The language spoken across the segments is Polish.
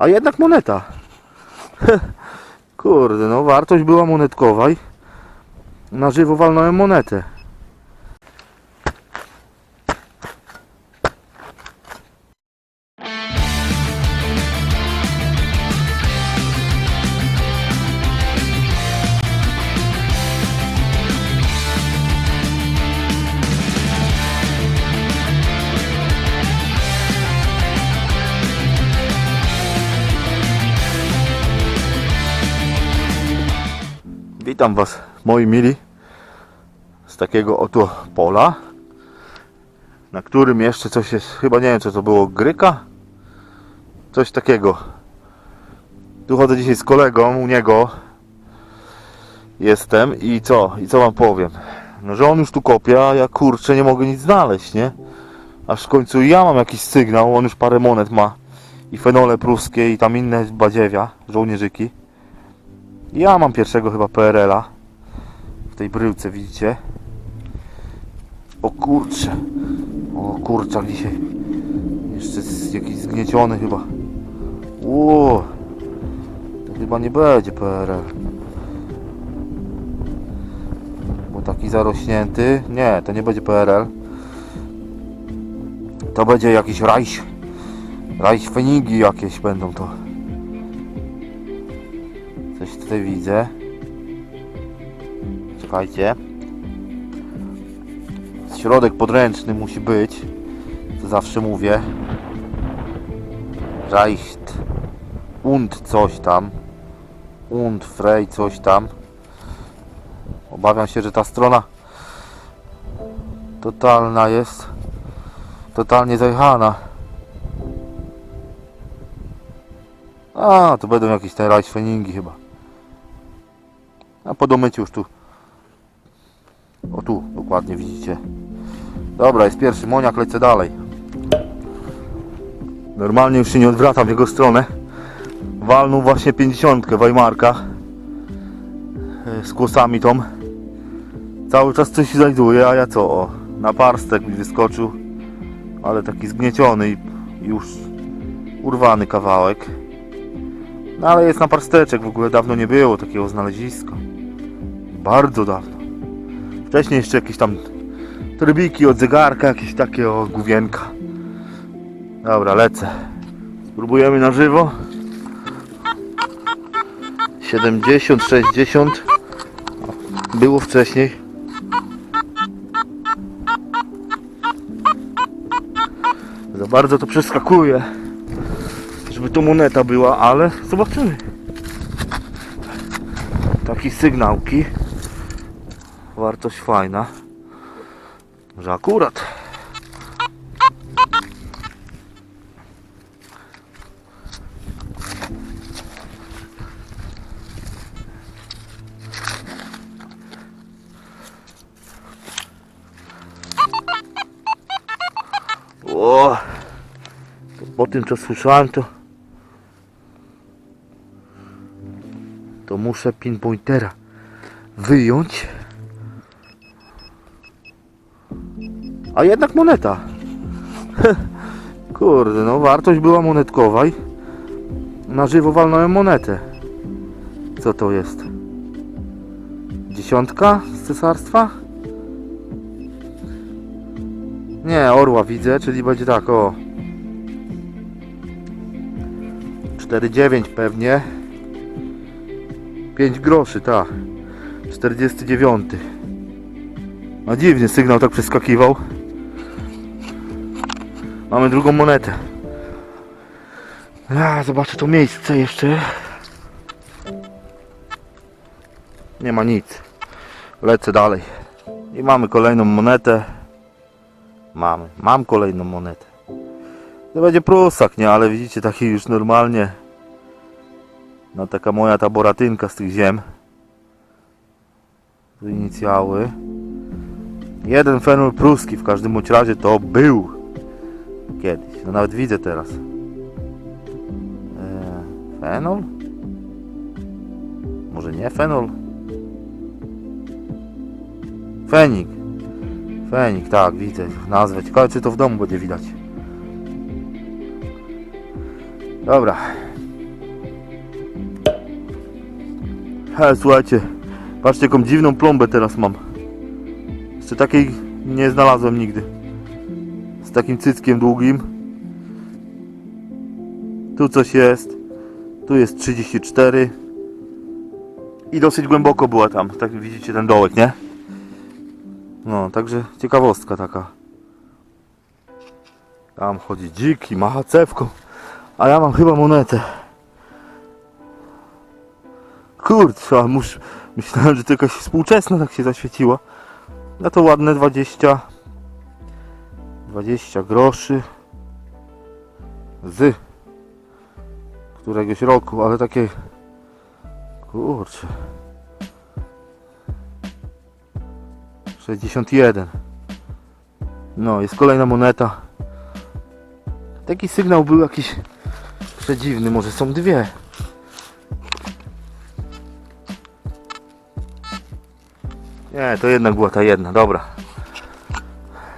A jednak moneta. Kurde, no wartość była monetkowa i na żywo walnąłem monetę. Witam Was, moi mili, z takiego oto pola, na którym jeszcze coś jest, chyba nie wiem co to było, gryka? Coś takiego. Tu chodzę dzisiaj z kolegą, u niego jestem i co? I co Wam powiem? No, że on już tu kopie, a ja kurczę nie mogę nic znaleźć, nie? Aż w końcu ja mam jakiś sygnał, on już parę monet ma i fenole pruskie i tam inne badziewia, żołnierzyki. Ja mam pierwszego chyba PRL-a. W tej bryłce widzicie. O kurcze. O kurczak dzisiaj. Jeszcze jest jakiś zgnieciony chyba. Ło. To chyba nie będzie PRL. Bo taki zarośnięty. Nie, to nie będzie PRL. To będzie jakiś rajś. Rajś Fenigi jakieś będą to. Coś tutaj widzę. Czekajcie. Środek podręczny musi być. To zawsze mówię. Reicht. Und coś tam. Und Frey coś tam. Obawiam się, że ta strona totalna jest. Totalnie zajechana. A, to będą jakieś te rajsfeningi chyba. A po domyciu już tu. O tu, dokładnie widzicie. Dobra, jest pierwszy moniak, lecę dalej. Normalnie już się nie odwracam w jego stronę. Walnął właśnie 50 Weimarka. e, Z kłosami tą. Cały czas coś znajduje, a ja co? O, na parstek mi wyskoczył. Ale taki zgnieciony i już urwany kawałek. No ale jest na parsteczek, w ogóle dawno nie było takiego znaleziska. Bardzo dawno. Wcześniej jeszcze jakieś tam trybiki od zegarka, jakieś takie o główienka. Dobra, lecę. Spróbujemy na żywo. 70, 60. Było wcześniej. Za bardzo to przeskakuje żeby to moneta była, ale zobaczymy. Taki sygnałki. Wartość fajna. Że akurat. O, po tym co słyszałem to to muszę pinpointera wyjąć. A jednak moneta. Kurde, no wartość była monetkowa i na żywo walnąłem monetę. Co to jest? Dziesiątka z cesarstwa? Nie, orła widzę, czyli będzie tak, o. 4,9 pewnie. 5 groszy, tak. 49. A dziwnie sygnał tak przeskakiwał. Mamy drugą monetę. Ja zobaczę to miejsce jeszcze. Nie ma nic. Lecę dalej. I mamy kolejną monetę. Mamy. Mam kolejną monetę. To będzie prusak, nie? Ale widzicie, taki już normalnie no taka moja ta boratynka z tych ziem. Inicjały. Jeden fenol pruski w każdym bądź razie to był kiedyś. No nawet widzę teraz. E, fenol? Może nie fenol? Fenik. Fenik, tak, widzę nazwę. Ciekawe, czy to w domu będzie widać. Dobra. He, słuchajcie. Patrzcie, jaką dziwną plombę teraz mam. Jeszcze takiej nie znalazłem nigdy. Z takim cyckiem długim. Tu coś jest. Tu jest 34. I dosyć głęboko była tam. Tak widzicie ten dołek, nie? No, także ciekawostka taka. Tam chodzi dziki, macha cewką. A ja mam chyba monetę. Kurczę, a mus, myślałem, że to jakaś współczesna tak się zaświeciła. No to ładne 20 20 groszy z któregoś roku, ale takie kurczę 61 no jest kolejna moneta taki sygnał był jakiś przedziwny, może są dwie Nie, to jednak była ta jedna, dobra.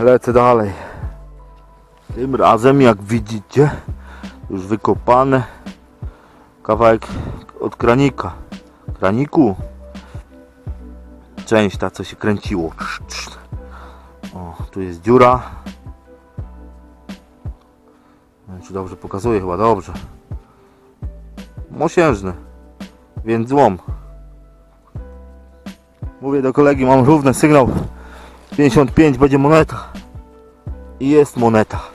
Lecę dalej. Tym razem, jak widzicie, już wykopane kawałek od kranika. Kraniku. Część ta, co się kręciło. O, tu jest dziura. Nie wiem, czy dobrze pokazuje, chyba dobrze. Mosiężny, więc złom. Mówię do kolegi, mam równy sygnał. 55 będzie moneta. I jest moneta.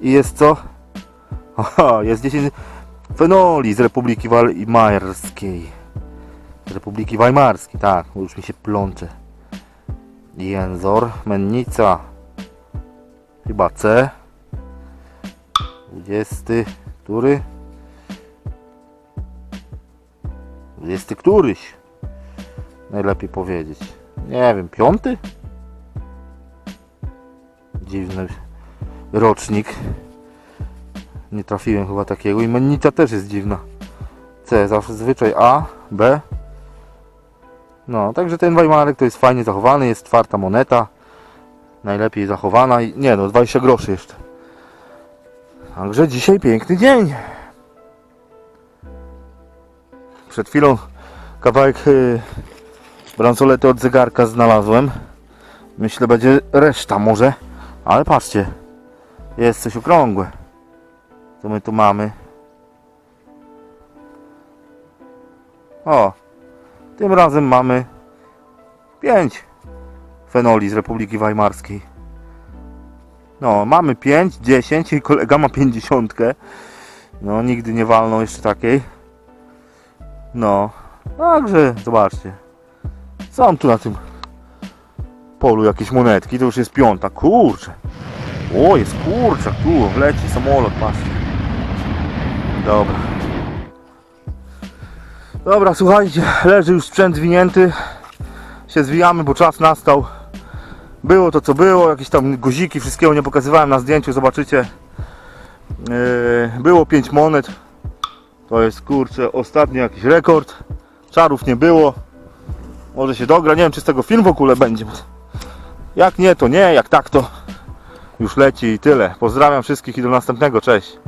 I jest co? Aha, jest 10 fenoli z Republiki Weimarskiej. Republiki Weimarskiej, tak, już mi się plącze. Jęzor, mennica. Chyba C. 20. Który? 20 któryś najlepiej powiedzieć. Nie wiem, piąty? Dziwny rocznik. Nie trafiłem chyba takiego. I mennica też jest dziwna. C, zawsze zwyczaj A, B. No, także ten Weimarek to jest fajnie zachowany, jest czwarta moneta. Najlepiej zachowana. i Nie no, 20 groszy jeszcze. Także dzisiaj piękny dzień. Przed chwilą kawałek yy, bransolety od zegarka znalazłem. Myślę, będzie reszta może. Ale patrzcie. Jest coś okrągłe. Co my tu mamy? O. Tym razem mamy 5 fenoli z Republiki Weimarskiej. No, mamy 5, 10 i kolega ma 50. No, nigdy nie walną jeszcze takiej. No, także zobaczcie. Są tu na tym polu jakieś monetki, to już jest piąta. Kurczę. O, jest kurczak, tu leci samolot, patrzcie. Dobra. Dobra, słuchajcie, leży już sprzęt zwinięty. Się zwijamy, bo czas nastał. Było to co było, jakieś tam guziki, wszystkiego nie pokazywałem na zdjęciu, zobaczycie. Yy, było 5 monet. To jest kurczę ostatni jakiś rekord. Czarów nie było. Może się dogra, nie wiem czy z tego film w ogóle będzie. Jak nie, to nie, jak tak to już leci i tyle. Pozdrawiam wszystkich i do następnego, cześć.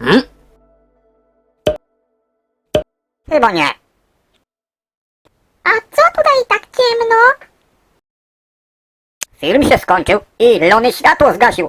Hmm? Chyba nie. A co tutaj tak ciemno? Film się skończył i Lony światło zgasił.